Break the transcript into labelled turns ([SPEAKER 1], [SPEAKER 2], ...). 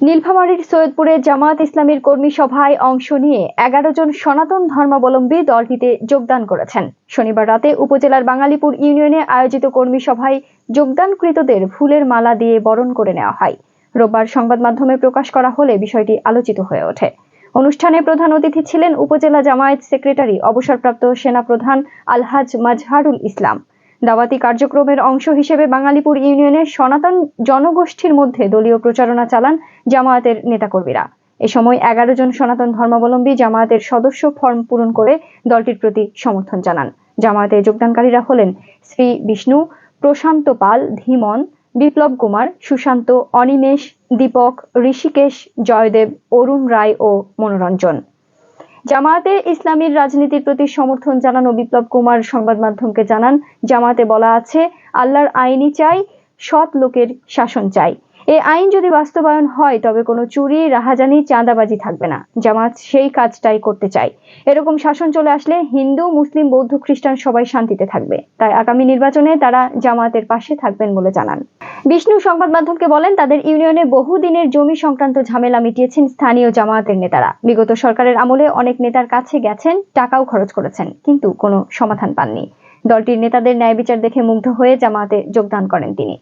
[SPEAKER 1] নীলফামারীর সৈয়দপুরে জামাত ইসলামীর কর্মী সভায় অংশ নিয়ে এগারো জন সনাতন ধর্মাবলম্বী দলটিতে যোগদান করেছেন। শনিবার রাতে উপজেলার বাঙালিপুর ইউনিয়নে আয়োজিত কর্মী সভায় যোগদানকৃতদের ফুলের মালা দিয়ে বরণ করে নেওয়া হয়। রোববার সংবাদ মাধ্যমে প্রকাশ করা হলে বিষয়টি আলোচিত হয়ে ওঠে। অনুষ্ঠানে প্রধান অতিথি ছিলেন উপজেলা জামায়াত সেক্রেটারি, অবসরপ্রাপ্ত সেনাপ্রধান আলহাজ মাজহারুল ইসলাম। দাওয়াতি কার্যক্রমের অংশ হিসেবে বাঙালিপুর ইউনিয়নের সনাতন জনগোষ্ঠীর মধ্যে দলীয় প্রচারণা চালান জামায়াতের নেতাকর্মীরা। এ সময় এগারো জন সনাতন ধর্মাবলম্বী জামায়াতের সদস্য ফর্ম পূরণ করে দলটির প্রতি সমর্থন জানান। জামায়াতে যোগদানকারীরা হলেন শ্রী বিষ্ণু, প্রশান্ত পাল, ধীমন, বিপ্লব কুমার, সুশান্ত, অনিমেষ, দীপক, ঋষিকেশ, জয়দেব, অরুণ রায় ও মনোরঞ্জন। জামায়াতে ইসলামীর রাজনীতির প্রতি সমর্থন জানানো বিপ্লব কুমার সংবাদ মাধ্যমকে জানান জামাতে বলা আছে, আল্লাহর আইনই চাই, সৎ লোকের শাসন চাই। এই আইন যদি বাস্তবায়ন হয়, তবে কোনো চুরি, রাহাজানি, চাঁদাবাজি থাকবে না। জামাত সেই কাজটাই করতে চাই এরকম শাসন চলে আসলে হিন্দু, মুসলিম, বৌদ্ধ, খ্রিস্টান সবাই শান্তিতে থাকবে। তাই আগামী নির্বাচনে তারা জামাতের পাশে থাকবেন বলে জানান। বিষ্ণু সংবাদ মাধ্যমকে বলেন, তাদের ইউনিয়নে বহুদিনের জমি সংক্রান্ত ঝামেলা মিটিয়েছেন স্থানীয় জামায়াতের নেতারা। বিগত সরকারের আমলে অনেক নেতার কাছে গেছেন, টাকাও খরচ করেছেন, কিন্তু কোনো সমাধান পাননি। দলটির নেতাদের ন্যায় বিচার দেখে মুগ্ধ হয়ে জামাতে যোগদান করেন তিনি।